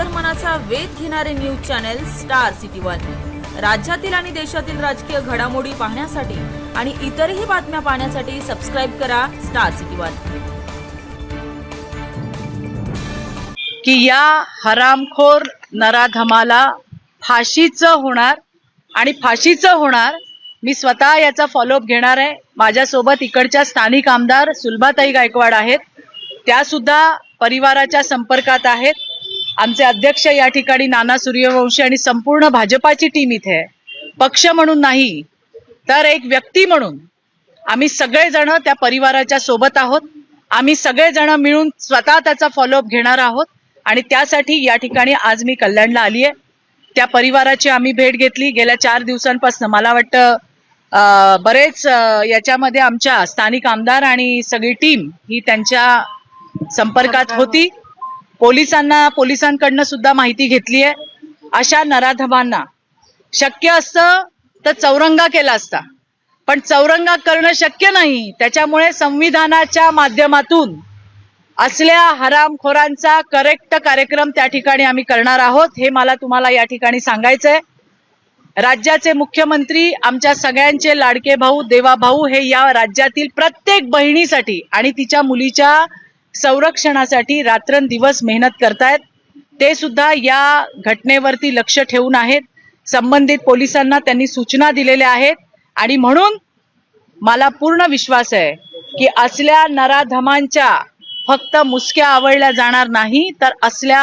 अंतर्मनाचा वेध घेणारे news channel star city one. राज्यातील आणि देशातील राजकीय घडामोडी पाहण्यासाठी आणि इतरही बातम्या पाहण्यासाठी सबस्क्राईब करा स्टार सिटी वन. की या हरामखोर नराधमाला फाशीचं होणार आणि फाशीचं होणार मी स्वतः याचा फॉलोअप घेणार आहे. माझ्यासोबत इकडच्या स्थानिक आमदार सुलभाताई गायकवाड आहेत. त्या सुद्धा परिवाराच्या संपर्कात आहेत. आमचे अध्यक्ष या ठिकाणी नाना सूर्यवंशी आणि संपूर्ण भाजपाची टीम इथे आहे. पक्ष म्हणून नाही तर एक व्यक्ती म्हणून आम्ही सगळेजण त्या परिवाराच्या सोबत आहोत. आम्ही सगळेजण मिळून स्वतः त्याचा फॉलोअप घेणार आहोत. आणि त्यासाठी या ठिकाणी आज मी कल्याणला आली आहे. त्या परिवाराची आम्ही भेट घेतली. गेल्या चार दिवसांपासून मला वाटतं बरेच याच्यामध्ये आमच्या स्थानिक आमदार आणि सगळी टीम ही त्यांच्या संपर्कात होती. पोलिसांना पोलिसांकडनं सुद्धा माहिती घेतली आहे अशा नराधमांना शक्य असतं तर चौरंगा केला असता. पण चौरंगा करणं शक्य नाही. त्याच्यामुळे संविधानाच्या माध्यमातून असल्या हरामखोरांचा करेक्ट कार्यक्रम त्या ठिकाणी आम्ही करणार आहोत हे मला तुम्हाला या ठिकाणी सांगायचंय. राज्याचे मुख्यमंत्री आमच्या सगळ्यांचे लाडके भाऊ देवा भाऊ हे या राज्यातील प्रत्येक बहिणीसाठी आणि तिच्या मुलीच्या संरक्षणासाठी रात्रंदिवस मेहनत करतायत. ते सुद्धा या घटनेवरती लक्ष ठेवून आहेत. संबंधित पोलिसांना त्यांनी सूचना दिलेल्या आहेत. आणि म्हणून मला पूर्ण विश्वास आहे की असल्या नराधमांच्या फक्त मुसक्या आवडल्या जाणार नाही तर असल्या